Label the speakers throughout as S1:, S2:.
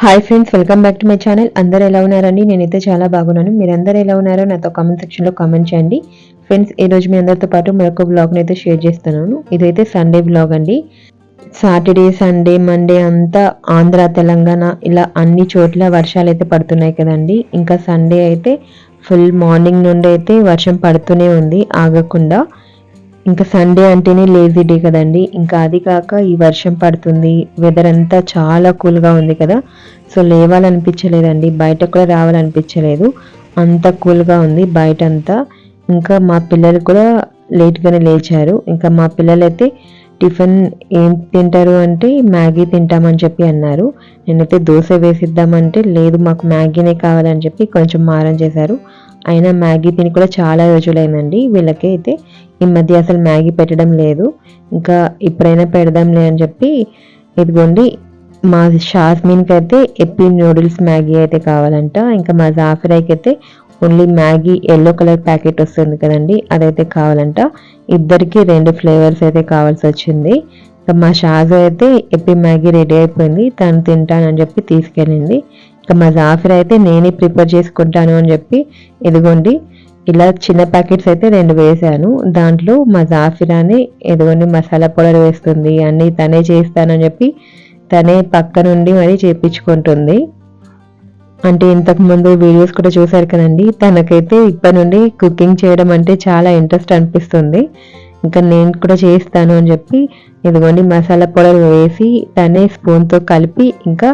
S1: Hi friends welcome back to my channel అందరు ఎలా ఉన్నారండి? నేనైతే చాలా బాగున్నాను. మీరందరూ ఎలా ఉన్నారో నాతో కామెంట్ సెక్షన్లో కామెంట్ చేయండి. ఫ్రెండ్స్ ఈ రోజు మీ అందరితో పాటు మరొక బ్లాగ్ని అయితే షేర్ చేస్తున్నాను. ఇదైతే సండే బ్లాగ్ అండి. సాటర్డే సండే మండే అంతా ఆంధ్ర తెలంగాణ ఇలా అన్ని చోట్ల వర్షాలు అయితే పడుతున్నాయి కదండి. ఇంకా సండే అయితే ఫుల్ మార్నింగ్ నుండి అయితే వర్షం పడుతూనే ఉంది. ఆగకుండా ఇంకా సండే అంటేనే లేజీ డే కదండి. ఇంకా అది కాక ఈ వర్షం పడుతుంది. వెదర్ అంతా చాలా కూల్గా ఉంది కదా. సో లేవాలనిపించలేదండి. బయట కూడా రావాలనిపించలేదు. అంత కూల్గా ఉంది బయట అంతా ఇంకా మా పిల్లలు కూడా లేట్గానే లేచారు. ఇంకా మా పిల్లలు అయితే టిఫిన్ ఏం తింటారు అంటే మ్యాగీ తింటామని చెప్పి అన్నారు. నేనైతే దోశ వేసిద్దామంటే లేదు మాకు మ్యాగీనే కావాలని చెప్పి కొంచెం మారం చేశారు. అయినా మ్యాగీ తిని కూడా చాలా రోజులైందండి. వీళ్ళకి అయితే ఈ మధ్య అసలు మ్యాగీ పెట్టడం లేదు. ఇంకా ఇప్పుడైనా పెడదాంలే అని చెప్పి ఇదిగోండి మా షాస్మిన్కి అయితే ఎప్పి నూడిల్స్ మ్యాగీ అయితే కావాలంట. ఇంకా మా జాఫరాయ్కి అయితే only Maggi yellow colour packet వస్తుంది కదండి అదైతే కావాలంట. ఇద్దరికి రెండు ఫ్లేవర్స్ అయితే కావాల్సి వచ్చింది. ఇంకా మా షాజు అయితే ఎప్పి మ్యాగీ రెడీ అయిపోయింది తను తింటానని చెప్పి తీసుకెళ్ళింది. ఇంకా మా జాఫిర్ అయితే నేనే ప్రిపేర్ చేసుకుంటాను అని చెప్పి ఇదిగోండి ఇలా చిన్న ప్యాకెట్స్ అయితే రెండు వేసాను. దాంట్లో మా జాఫిరాని ఎదుగుని మసాలా పౌడర్ వేస్తుంది. అన్నీ తనే చేస్తానని చెప్పి తనే పక్క నుండి మరీ చేపించుకుంటుంది. అంటే ఇంతకుముందు వీడియోస్ కూడా చూశారు కదండి. తనకైతే ఇప్పటి నుండి కుకింగ్ చేయడం అంటే చాలా ఇంట్రెస్ట్ అనిపిస్తుంది. ఇంకా నేను కూడా చేస్తాను అని చెప్పి ఇదిగోండి మసాలా పౌడర్ వేసి తనే స్పూన్తో కలిపి ఇంకా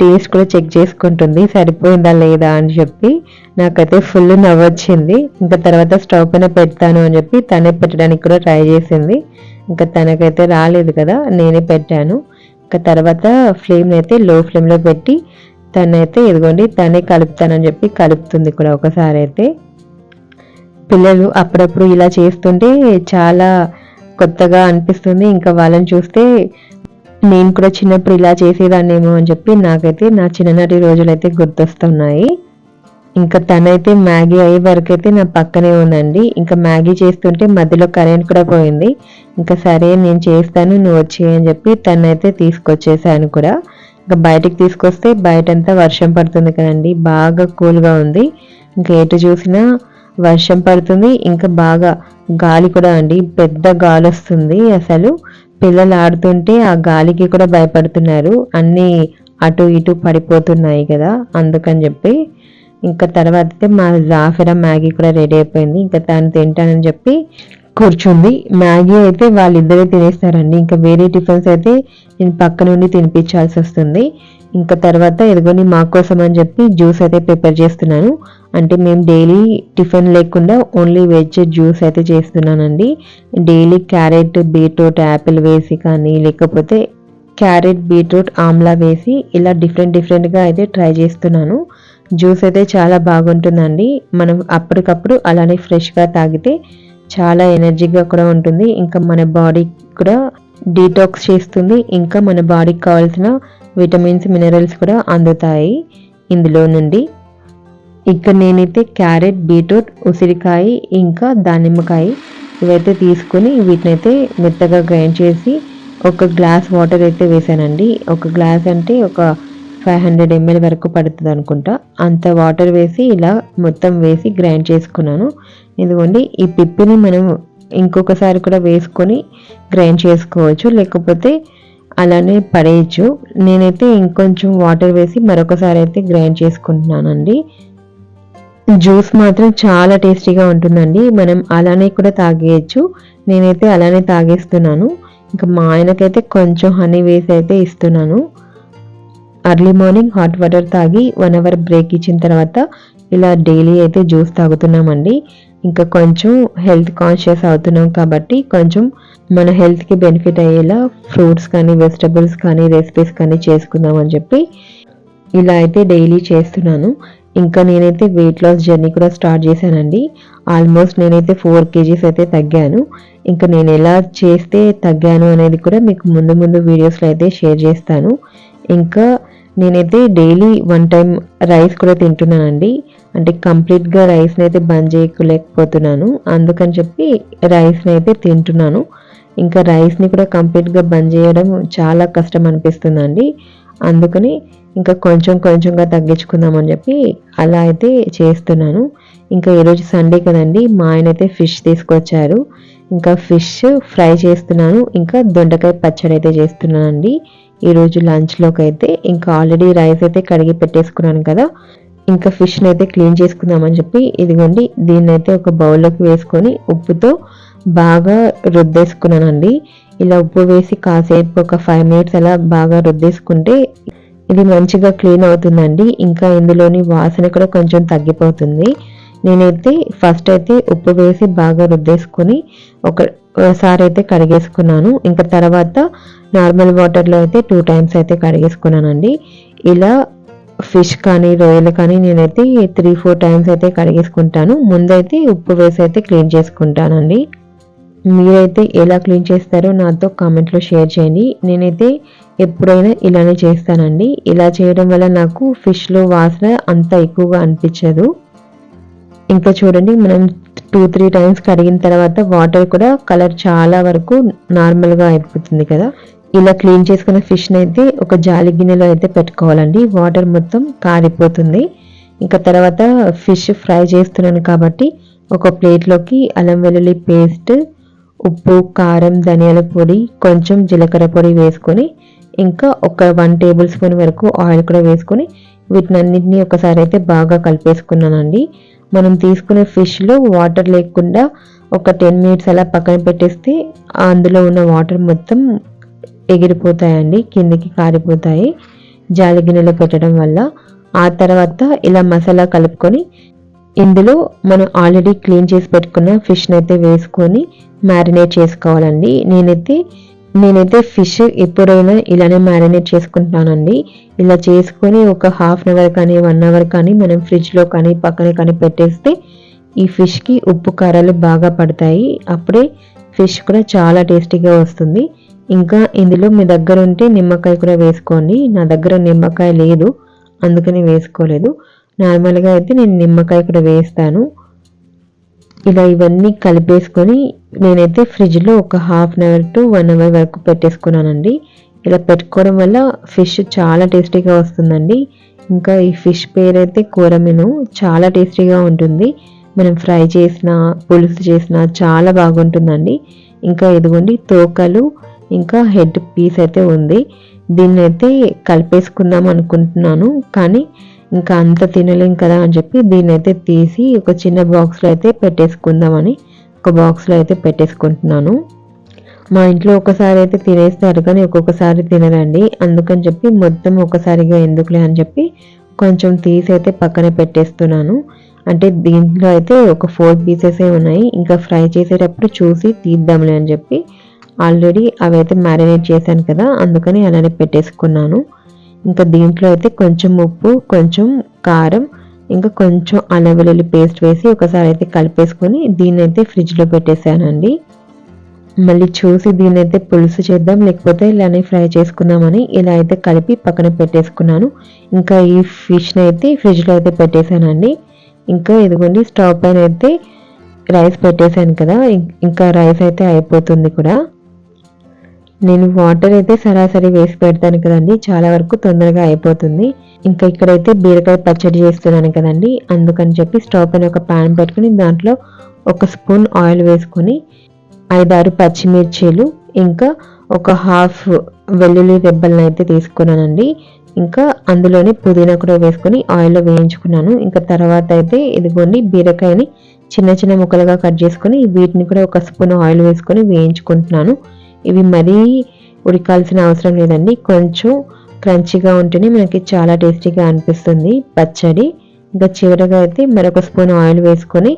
S1: టేస్ట్ కూడా చెక్ చేసుకుంటుంది సరిపోయిందా లేదా అని చెప్పి. నాకైతే ఫుల్ నవ్వొచ్చింది. ఇంకా తర్వాత స్టవ్ పైన పెడతాను అని చెప్పి తనే పెట్టడానికి కూడా ట్రై చేసింది. ఇంకా తనకైతే రాలేదు కదా నేనే పెట్టాను. ఇంకా తర్వాత ఫ్లేమ్ని అయితే లో ఫ్లేమ్లో పెట్టి తనైతే ఇదిగోండి తనే కలుపుతానని చెప్పి కలుపుతుంది కూడా ఒకసారి అయితే. పిల్లలు అప్పుడప్పుడు ఇలా చేస్తుంటే చాలా కొత్తగా అనిపిస్తుంది. ఇంకా వాళ్ళని చూస్తే నేను కూడా చిన్నప్పుడు ఇలా చేసేదాన్నేమో అని చెప్పి నాకైతే నా చిన్ననాటి రోజులైతే గుర్తొస్తున్నాయి. ఇంకా తనైతే మ్యాగీ అయ్యే వరకు అయితే నా పక్కనే ఉందండి. ఇంకా మ్యాగీ చేస్తుంటే మధ్యలో కరెంట్ కూడా పోయింది. ఇంకా సరే నేను చేస్తాను నువ్వు వచ్చేయని చెప్పి తనైతే తీసుకొచ్చేసాను కూడా. ఇంకా బయటికి తీసుకొస్తే బయటంతా వర్షం పడుతుంది కదండి. బాగా కూల్గా ఉంది. ఇంకా ఎటు చూసినా వర్షం పడుతుంది. ఇంకా బాగా గాలి కూడా అండి. పెద్ద గాలి వస్తుంది అసలు. పిల్లలు ఆడుతుంటే ఆ గాలికి కూడా భయపడుతున్నారు. అన్నీ అటు ఇటు పడిపోతున్నాయి కదా అందుకని చెప్పి ఇంకా తర్వాత అయితే మా జాఫిరా మ్యాగీ కూడా రెడీ అయిపోయింది. ఇంకా తను తింటానని చెప్పి కూర్చుంది. మ్యాగీ అయితే వాళ్ళిద్దరే తినేస్తారండి. ఇంకా వేరే టిఫిన్స్ అయితే నేను పక్క నుండి తినిపించాల్సి వస్తుంది. ఇంకా తర్వాత ఎదుగుని మా కోసం అని చెప్పి జ్యూస్ అయితే ప్రిపేర్ చేస్తున్నాను. అంటే మేము డైలీ టిఫిన్ లేకుండా ఓన్లీ వెజ్ జ్యూస్ అయితే చేస్తున్నానండి. డైలీ క్యారెట్ బీట్రూట్ యాపిల్ వేసి కానీ లేకపోతే క్యారెట్ బీట్రూట్ ఆమ్లా వేసి ఇలా డిఫరెంట్ డిఫరెంట్గా అయితే ట్రై చేస్తున్నాను. జ్యూస్ అయితే చాలా బాగుంటుందండి. మనం అప్పటికప్పుడు అలానే ఫ్రెష్గా తాగితే చాలా ఎనర్జీగా కూడా ఉంటుంది. ఇంకా మన బాడీ కూడా డీటాక్స్ చేస్తుంది. ఇంకా మన బాడీకి కావాల్సిన విటమిన్స్ మినరల్స్ కూడా అందుతాయి. ఇందులో నుండి ఇక్కడ నేనైతే క్యారెట్ బీట్రూట్ ఉసిరికాయ ఇంకా దానిమ్మకాయ ఇవైతే తీసుకొని వీటినైతే మెత్తగా గ్రైండ్ చేసి ఒక గ్లాస్ వాటర్ అయితే వేసానండి. ఒక గ్లాస్ అంటే ఒక ఫైవ్ హండ్రెడ్ ఎంఎల్ వరకు పడుతుంది అనుకుంటా. అంత వాటర్ వేసి ఇలా మొత్తం వేసి గ్రైండ్ చేసుకున్నాను. ఎందుకంటే ఈ పిప్పిని మనం ఇంకొకసారి కూడా వేసుకొని గ్రైండ్ చేసుకోవచ్చు. లేకపోతే అలానే పడేయచ్చు నేనైతే ఇంకొంచెం వాటర్ వేసి మరొకసారి అయితే గ్రైండ్ చేసుకుంటున్నానండి. జ్యూస్ మాత్రం చాలా టేస్టీగా ఉంటుందండి. మనం అలానే కూడా తాగేయచ్చు. నేనైతే అలానే తాగేస్తున్నాను. ఇంకా మా ఆయనకైతే కొంచెం హనీ వేసి అయితే ఇస్తున్నాను. అర్లీ మార్నింగ్ హాట్ వాటర్ తాగి వన్ అవర్ బ్రేక్ ఇచ్చిన తర్వాత ఇలా డైలీ అయితే జ్యూస్ తాగుతున్నామండి. ఇంకా కొంచెం హెల్త్ కాన్షియస్ అవుతున్నాం కాబట్టి కొంచెం మన హెల్త్కి బెనిఫిట్ అయ్యేలా ఫ్రూట్స్ కానీ వెజిటబుల్స్ కానీ రెసిపీస్ కానీ చేసుకుందాం అని చెప్పి ఇలా అయితే డైలీ చేస్తున్నాను. ఇంకా నేనైతే వెయిట్ లాస్ జర్నీ కూడా స్టార్ట్ చేశానండి. ఆల్మోస్ట్ నేనైతే ఫోర్ కేజీస్ అయితే తగ్గాను. ఇంకా నేను ఎలా చేస్తే తగ్గాను అనేది కూడా మీకు ముందు ముందు వీడియోస్లో అయితే షేర్ చేస్తాను. ఇంకా నేనైతే డైలీ వన్ టైం రైస్ కూడా తింటున్నానండి. అంటే కంప్లీట్గా రైస్ని అయితే బంద్ చేయలేకపోతున్నాను. అందుకని చెప్పి రైస్ని అయితే తింటున్నాను. ఇంకా రైస్ని కూడా కంప్లీట్గా బంద్ చేయడం చాలా కష్టం అనిపిస్తుందండి. అందుకని ఇంకా కొంచెం కొంచెంగా తగ్గించుకుందామని చెప్పి అలా అయితే చేస్తున్నాను. ఇంకా ఈరోజు సండే కదండి మా ఆయన అయితే ఫిష్ తీసుకొచ్చారు. ఇంకా ఫిష్ ఫ్రై చేస్తున్నాను. ఇంకా దొండకాయ పచ్చడి అయితే చేస్తున్నానండి. ఈరోజు లంచ్లోకి అయితే ఇంకా ఆల్రెడీ రైస్ అయితే కడిగి పెట్టేసుకున్నాను కదా ఇంకా ఫిష్ని అయితే క్లీన్ చేసుకుందామని చెప్పి ఇదిగోండి దీన్ని అయితే ఒక బౌల్లోకి వేసుకొని ఉప్పుతో బాగా రుద్దేసుకున్నానండి. ఇలా ఉప్పు వేసి కాసేపు ఒక ఫైవ్ మినిట్స్ అలా బాగా రుద్దేసుకుంటే ఇది మంచిగా క్లీన్ అవుతుందండి. ఇంకా ఇందులోని వాసన కూడా కొంచెం తగ్గిపోతుంది. నేనైతే ఫస్ట్ అయితే ఉప్పు వేసి బాగా రుద్దేసుకొని ఒకసారి అయితే కడిగేసుకున్నాను. ఇంకా తర్వాత నార్మల్ వాటర్లో అయితే టూ టైమ్స్ అయితే కడిగేసుకున్నానండి. ఇలా ఫిష్ కానీ రొయ్యలు కానీ నేనైతే త్రీ ఫోర్ టైమ్స్ అయితే కడిగేసుకుంటాను. ముందైతే ఉప్పు వేసి అయితే క్లీన్ చేసుకుంటానండి. మీరైతే ఎలా క్లీన్ చేస్తారో నాతో కామెంట్లో షేర్ చేయండి. నేనైతే ఎప్పుడైనా ఇలానే చేస్తానండి. ఇలా చేయడం వల్ల నాకు ఫిష్లో వాసన అంత ఎక్కువగా అనిపించదు. ఇంకా చూడండి మనం టూ త్రీ టైమ్స్ కడిగిన తర్వాత వాటర్ కూడా కలర్ చాలా వరకు నార్మల్గా అయిపోతుంది కదా. ఇలా క్లీన్ చేసుకున్న ఫిష్ని అయితే ఒక జాలి గిన్నెలో అయితే పెట్టుకోవాలండి. వాటర్ మొత్తం కారిపోతుంది. ఇంకా తర్వాత ఫిష్ ఫ్రై చేస్తున్నాను కాబట్టి ఒక ప్లేట్లోకి అల్లం వెల్లుల్లి పేస్ట్ ఉప్పు కారం ధనియాల పొడి కొంచెం జీలకర్ర పొడి వేసుకొని ఇంకా ఒక వన్ టేబుల్ స్పూన్ వరకు ఆయిల్ కూడా వేసుకొని వీటినన్నింటినీ ఒకసారి అయితే బాగా కలిపేసుకున్నానండి. మనం తీసుకునే ఫిష్లో వాటర్ లేకుండా ఒక టెన్ మినిట్స్ అలా పక్కన పెట్టేస్తే అందులో ఉన్న వాటర్ మొత్తం ఎగిరిపోతాయండి కిందికి కారిపోతాయి. జాలి గిన్నెలో పెట్టడం వల్ల ఆ తర్వాత ఇలా మసాలా కలుపుకొని ఇందులో మనం ఆల్రెడీ క్లీన్ చేసి పెట్టుకున్న ఫిష్ని అయితే వేసుకొని మ్యారినేట్ చేసుకోవాలండి. నేనైతే నేనైతే ఫిష్ ఎప్పుడైనా ఇలానే మ్యారినేట్ చేసుకుంటానండి. ఇలా చేసుకొని ఒక హాఫ్ అన్ అవర్ కానీ వన్ అవర్ కానీ మనం ఫ్రిడ్జ్లో కానీ పక్కన కానీ పెట్టేస్తే ఈ ఫిష్కి ఉప్పు కారాలు బాగా పడతాయి. అప్పుడే ఫిష్ కూడా చాలా టేస్టీగా వస్తుంది. ఇంకా ఇందులో మీ దగ్గర ఉంటే నిమ్మకాయ కూడా వేసుకోండి. నా దగ్గర నిమ్మకాయ లేదు అందుకని వేసుకోలేదు. నార్మల్గా అయితే నేను నిమ్మకాయ కూడా వేస్తాను. ఇలా ఇవన్నీ కలిపేసుకొని నేనైతే ఫ్రిడ్జ్లో ఒక half an hour to one hour వరకు పెట్టేసుకున్నానండి. ఇలా పెట్టుకోవడం వల్ల ఫిష్ చాలా టేస్టీగా వస్తుందండి. ఇంకా ఈ ఫిష్ పేరైతే అయితే కూరమీను చాలా టేస్టీగా ఉంటుంది. మనం ఫ్రై చేసిన పులుసు చేసిన చాలా బాగుంటుందండి. ఇంకా ఇదిగోండి తోకలు ఇంకా హెడ్ పీస్ అయితే ఉంది. దీన్ని అయితే కలిపేసుకుందాం అనుకుంటున్నాను. కానీ ఇంకా అంత తినలేం కదా అని చెప్పి దీన్ని అయితే తీసి ఒక చిన్న బాక్స్లో అయితే పెట్టేసుకుందామని ఒక బాక్స్లో అయితే పెట్టేసుకుంటున్నాను. మా ఇంట్లో ఒకసారి అయితే తినేస్తారు కానీ ఒక్కొక్కసారి తినరండి. అందుకని చెప్పి మొత్తం ఒకసారిగా ఎందుకులే అని చెప్పి కొంచెం తీసి అయితే పక్కన పెట్టేస్తున్నాను. అంటే దీంట్లో అయితే ఒక ఫోర్ పీసెసే ఉన్నాయి. ఇంకా ఫ్రై చేసేటప్పుడు చూసి తీద్దాంలే అని చెప్పి ఆల్రెడీ అవి అయితే మ్యారినేట్ చేశాను కదా అందుకని అలానే పెట్టేసుకున్నాను. ఇంకా దీంట్లో అయితే కొంచెం ఉప్పు కొంచెం కారం ఇంకా కొంచెం అల్లం వెల్లుల్లి పేస్ట్ వేసి ఒకసారి అయితే కలిపేసుకొని దీన్ని అయితే ఫ్రిడ్జ్లో పెట్టేశానండి. మళ్ళీ చూసి దీన్ని అయితే పులుసు చేద్దాం లేకపోతే ఇలానే ఫ్రై చేసుకుందామని ఇలా అయితే కలిపి పక్కన పెట్టేసుకున్నాను. ఇంకా ఈ ఫిష్ని అయితే ఫ్రిడ్జ్లో అయితే పెట్టేశానండి. ఇంకా ఇదిగోండి స్టవ్ పైన అయితే రైస్ పెట్టేశాను కదా ఇంకా రైస్ అయితే అయిపోతుంది కూడా. నేను వాటర్ అయితే సరాసరి వేసి పెడతాను కదండి. చాలా వరకు తొందరగా అయిపోతుంది. ఇంకా ఇక్కడైతే బీరకాయ పచ్చడి చేస్తున్నాను కదండి. అందుకని చెప్పి స్టవ్ పైన ఒక ప్యాన్ పెట్టుకుని దాంట్లో ఒక స్పూన్ ఆయిల్ వేసుకొని ఐదారు పచ్చిమిర్చీలు ఇంకా ఒక హాఫ్ వెల్లుల్లి రెబ్బలను అయితే తీసుకున్నానండి. ఇంకా అందులోనే పుదీనా కూడా వేసుకొని ఆయిల్లో వేయించుకున్నాను. ఇంకా తర్వాత అయితే ఇదిగోండి బీరకాయని చిన్న చిన్న ముక్కలుగా కట్ చేసుకొని వీటిని కూడా ఒక స్పూన్ ఆయిల్ వేసుకొని వేయించుకుంటున్నాను. ఇవి మరీ ఉడకాల్సిన అవసరం లేదండి. కొంచెం క్రంచిగా ఉంటేనే మనకి చాలా టేస్టీగా అనిపిస్తుంది. పచ్చడి ఇంకా చివరగా అయితే మరొక స్పూన్ ఆయిల్ వేసుకొని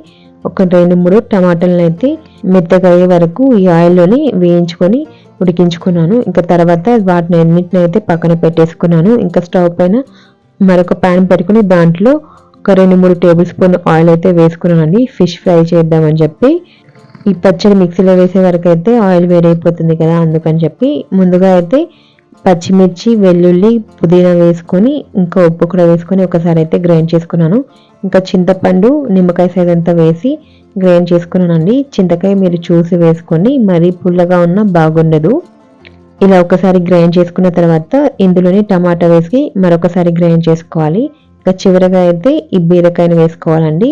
S1: ఒక రెండు మూడు టమాటాలను అయితే మెత్తగా అయ్యే వరకు ఈ ఆయిల్లోని వేయించుకొని ఉడికించుకున్నాను. ఇంకా తర్వాత వాటిని అన్నింటిని అయితే పక్కన పెట్టేసుకున్నాను. ఇంకా స్టవ్ పైన మరొక ప్యాన్ పెట్టుకుని దాంట్లో ఒక రెండు మూడు టేబుల్ స్పూన్ ఆయిల్ అయితే వేసుకున్నానండి. ఫిష్ ఫ్రై చేద్దామని చెప్పి ఈ పచ్చడి మిక్సీలో వేసే వరకు అయితే ఆయిల్ వేడైపోతుంది కదా అందుకని చెప్పి ముందుగా అయితే పచ్చిమిర్చి వెల్లుల్లి పుదీనా వేసుకొని ఇంకా ఉప్పు కూడా వేసుకొని ఒకసారి అయితే గ్రైండ్ చేసుకున్నాను. ఇంకా చింతపండు నిమ్మకాయ సైజ్ అంతా వేసి గ్రైండ్ చేసుకున్నానండి. చింతకాయ మీరు చూసి వేసుకోండి మరీ పుల్లగా ఉన్నా బాగుండదు. ఇలా ఒకసారి గ్రైండ్ చేసుకున్న తర్వాత ఇందులోనే టమాటా వేసి మరొకసారి గ్రైండ్ చేసుకోవాలి. ఇంకా చివరగా అయితే ఈ బీరకాయను వేసుకోవాలండి.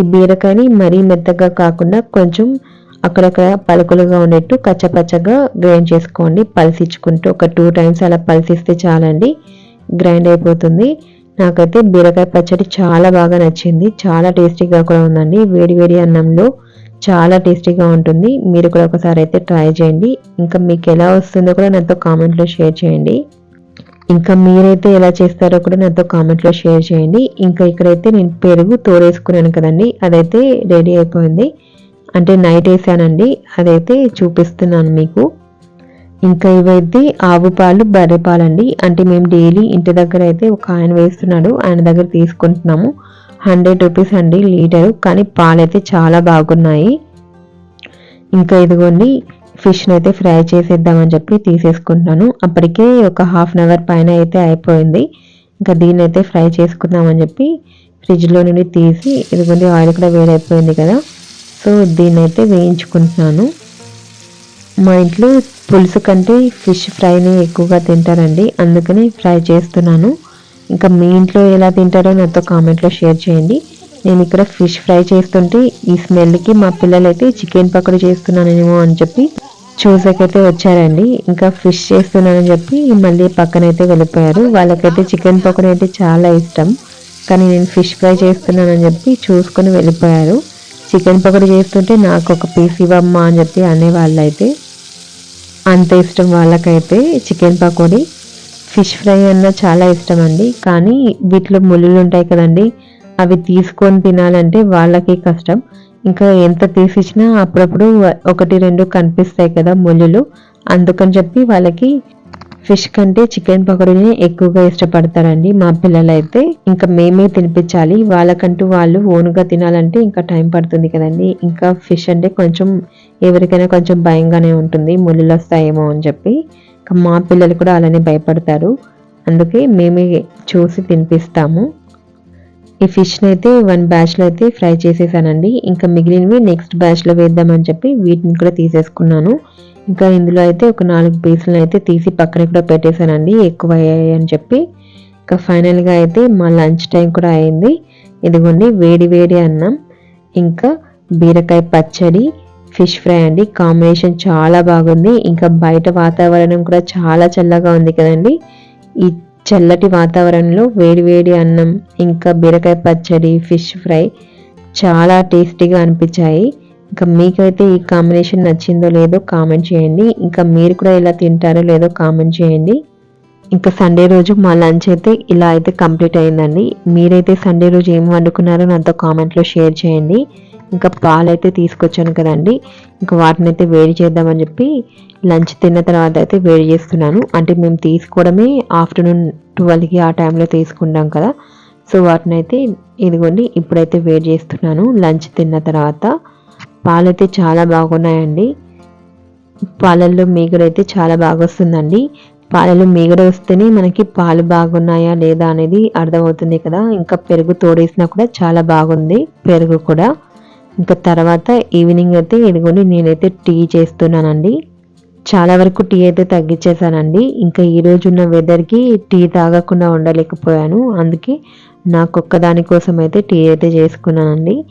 S1: ఈ బీరకాయని మరీ మెత్తగా కాకుండా కొంచెం అక్కడక్కడ పలుకులుగా ఉండేట్టు కచ్చపచ్చగా గ్రైండ్ చేసుకోండి. పల్సించుకుంటూ ఒక టూ టైమ్స్ అలా పల్సిస్తే చాలండి. గ్రైండ్ అయిపోతుంది. నాకైతే బీరకాయ పచ్చడి చాలా బాగా నచ్చింది. చాలా టేస్టీగా కూడా ఉందండి. వేడి వేడి అన్నంలో చాలా టేస్టీగా ఉంటుంది. మీరు కూడా ఒకసారి అయితే ట్రై చేయండి. ఇంకా మీకు ఎలా వస్తుందో కూడా నాతో కామెంట్లో షేర్ చేయండి. ఇంకా మీరైతే ఎలా చేస్తారో కూడా నాతో కామెంట్లో షేర్ చేయండి. ఇంకా ఇక్కడైతే నేను పెరుగు తోడేసుకున్నాను కదండి అదైతే రెడీ అయిపోయింది. అంటే నైట్ వేసానండి అదైతే చూపిస్తున్నాను మీకు. ఇంకా ఇవైతే ఆవు పాలు బర్రె పాలండి అంటే మేము డైలీ ఇంటి దగ్గర అయితే ఒక ఆయన వేస్తున్నాడు ఆయన దగ్గర తీసుకుంటున్నాము. హండ్రెడ్ రూపీస్ అండి లీటరు కానీ పాలైతే చాలా బాగున్నాయి. ఇంకా ఇదిగోండి ఫిష్ని అయితే ఫ్రై చేసేద్దామని చెప్పి తీసేసుకుంటున్నాను. అప్పటికే ఒక హాఫ్ అన్ అవర్ పైన అయితే అయిపోయింది. ఇంకా దీన్ని అయితే ఫ్రై చేసుకుందామని చెప్పి ఫ్రిడ్జ్లో నుండి తీసి ఇదిగోండి ఆయిల్ కూడా వేడైపోయింది కదా. సో దీన్ని అయితే వేయించుకుంటున్నాను. మా ఇంట్లో పులుసు కంటే ఫిష్ ఫ్రైని ఎక్కువగా తింటారండి. అందుకని ఫ్రై చేస్తున్నాను. ఇంకా మీ ఇంట్లో ఎలా తింటారో నాతో కామెంట్లో షేర్ చేయండి. నేను ఇక్కడ ఫిష్ ఫ్రై చేస్తుంటే ఈ స్మెల్కి మా పిల్లలైతే చికెన్ పకోడీ చేస్తున్నానేమో అని చెప్పి చూసాకైతే వచ్చారండి. ఇంకా ఫిష్ చేస్తున్నానని చెప్పి మళ్ళీ పక్కనైతే వెళ్ళిపోయారు. వాళ్ళకైతే చికెన్ పకోడీ అయితే చాలా ఇష్టం. కానీ నేను ఫిష్ ఫ్రై చేస్తున్నానని చెప్పి చూసుకొని వెళ్ళిపోయారు. చికెన్ పకోడీ చేస్తుంటే నాకు ఒక పీస్ ఇవ్వమ్మా అని చెప్పి అనేవాళ్ళు అయితే అంత ఇష్టం వాళ్ళకైతే చికెన్ పకోడీ. ఫిష్ ఫ్రై అన్న చాలా ఇష్టం అండి. కానీ వీటిలో ముళ్ళులు ఉంటాయి కదండి. అవి తీసుకొని తినాలంటే వాళ్ళకి కష్టం. ఇంకా ఎంత తీసిచ్చినా అప్పుడప్పుడు ఒకటి రెండు కనిపిస్తాయి కదా ముళ్ళులు. అందుకని చెప్పి వాళ్ళకి ఫిష్ కంటే చికెన్ పకోడీని ఎక్కువగా ఇష్టపడతారండి మా పిల్లలు అయితే ఇంకా మేమే తినిపించాలి. వాళ్ళకంటూ వాళ్ళు ఓన్గా తినాలంటే ఇంకా టైం పడుతుంది కదండి. ఇంకా ఫిష్ అంటే కొంచెం ఎవరికైనా కొంచెం భయంగానే ఉంటుంది. ముళ్ళు వస్తాయేమో అని చెప్పి. మా పిల్లలు కూడా అలానే భయపడతారు. అందుకే మేమే చూసి తినిపిస్తాము. ఈ ఫిష్ని అయితే వన్ బ్యాచ్లో అయితే ఫ్రై చేసేసానండి. ఇంకా మిగిలినవి నెక్స్ట్ బ్యాచ్లో వేద్దామని చెప్పి వీటిని కూడా తీసేసుకున్నాను. ఇంకా ఇందులో అయితే ఒక నాలుగు పీసులను అయితే తీసి పక్కన కూడా పెట్టేశానండి ఎక్కువ అయ్యాయి అని చెప్పి. ఇంకా ఫైనల్గా అయితే మా లంచ్ టైం కూడా అయింది. ఇదిగోండి వేడి వేడి అన్నం ఇంకా బీరకాయ పచ్చడి ఫిష్ ఫ్రై అండి. కాంబినేషన్ చాలా బాగుంది. ఇంకా బయట వాతావరణం కూడా చాలా చల్లగా ఉంది కదండి. ఈ చల్లటి వాతావరణంలో వేడి వేడి అన్నం ఇంకా బీరకాయ పచ్చడి ఫిష్ ఫ్రై చాలా టేస్టీగా అనిపించాయి. ఇంకా మీకైతే ఈ కాంబినేషన్ నచ్చిందో లేదో కామెంట్ చేయండి. ఇంకా మీరు కూడా ఇలా తింటారో లేదో కామెంట్ చేయండి. ఇంకా సండే రోజు మా లంచ్ అయితే ఇలా అయితే కంప్లీట్ అయిందండి. మీరైతే సండే రోజు ఏం వండుకున్నారో నాతో కామెంట్లో షేర్ చేయండి. ఇంకా పాలైతే తీసుకొచ్చాను కదండి. ఇంకా వాటిని అయితే వేడి చేద్దామని చెప్పి లంచ్ తిన్న తర్వాత అయితే వేడి చేస్తున్నాను. అంటే మేము తీసుకోవడమే ఆఫ్టర్నూన్ ట్వెల్వ్కి ఆ టైంలో తీసుకుంటాం కదా. సో వాటిని అయితే ఇదిగోండి ఇప్పుడైతే వేడి చేస్తున్నాను. లంచ్ తిన్న తర్వాత పాలైతే చాలా బాగున్నాయండి. పాలల్లో మీగడ అయితే చాలా బాగా వస్తుందండి. పాలలో మీగడ వస్తేనే మనకి పాలు బాగున్నాయా లేదా అనేది అర్థమవుతుంది కదా. ఇంకా పెరుగు తోడేసినా కూడా చాలా బాగుంది. పెరుగు కూడా. ఇంకా తర్వాత ఈవినింగ్ అయితే ఇదిగోండి నేనైతే టీ చేస్తున్నానండి. చాలా వరకు టీ అయితే తగ్గించేసానండి ఇంకా ఈ రోజు ఉన్న వెదర్కి టీ తాగకుండా ఉండలేకపోయాను. అందుకే నాకు ఒక్కదాని కోసం అయితే టీ అయితే చేసుకున్నానండి.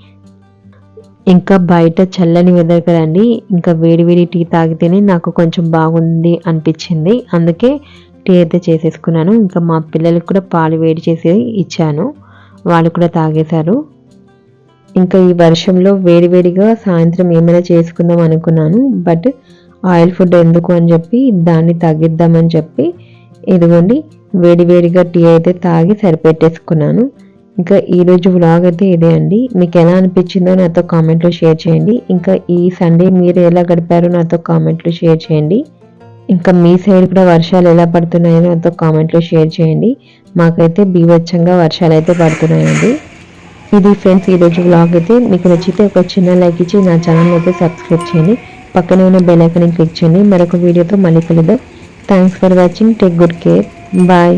S1: ఇంకా బయట చల్లని వెదర్ కదండి. ఇంకా వేడి వేడి టీ తాగితేనే నాకు కొంచెం బాగుంది అనిపించింది. అందుకే టీ అయితే చేసేసుకున్నాను. ఇంకా మా పిల్లలకు కూడా పాలు వేడి చేసి ఇచ్చాను. వాళ్ళు కూడా తాగేశారు. ఇంకా ఈ వర్షంలో వేడివేడిగా సాయంత్రం ఏమైనా చేసుకుందాం అనుకున్నాను బట్ ఆయిల్ ఫుడ్ ఎందుకు అని చెప్పి దాన్ని తగ్గిద్దామని చెప్పి ఇదిగోండి వేడివేడిగా టీ అయితే తాగి సరిపెట్టేసుకున్నాను. ఇంకా ఈరోజు వ్లాగ్ అయితే ఇదే అండి. మీకు ఎలా అనిపించిందో నాతో కామెంట్లో షేర్ చేయండి. ఇంకా ఈ సండే మీరు ఎలా గడిపారో నాతో కామెంట్లో షేర్ చేయండి. ఇంకా మీ సైడ్ కూడా వర్షాలు ఎలా పడుతున్నాయో నాతో కామెంట్లో షేర్ చేయండి. మాకైతే బీవచ్చంగా వర్షాలు అయితే పడుతున్నాయండి. ఇది ఫ్రెండ్స్ ఈరోజు వ్లాగ్ అయితే మీకు నచ్చితే ఒక చిన్న లైక్ ఇచ్చి నా ఛానల్ అయితే సబ్స్క్రైబ్ చేయండి. పక్కనే ఉన్న బెల్ ఐకన్ క్లిక్ చేయండి. మరొక వీడియోతో మళ్ళీ కలుద్దాం. Thanks for watching take good care bye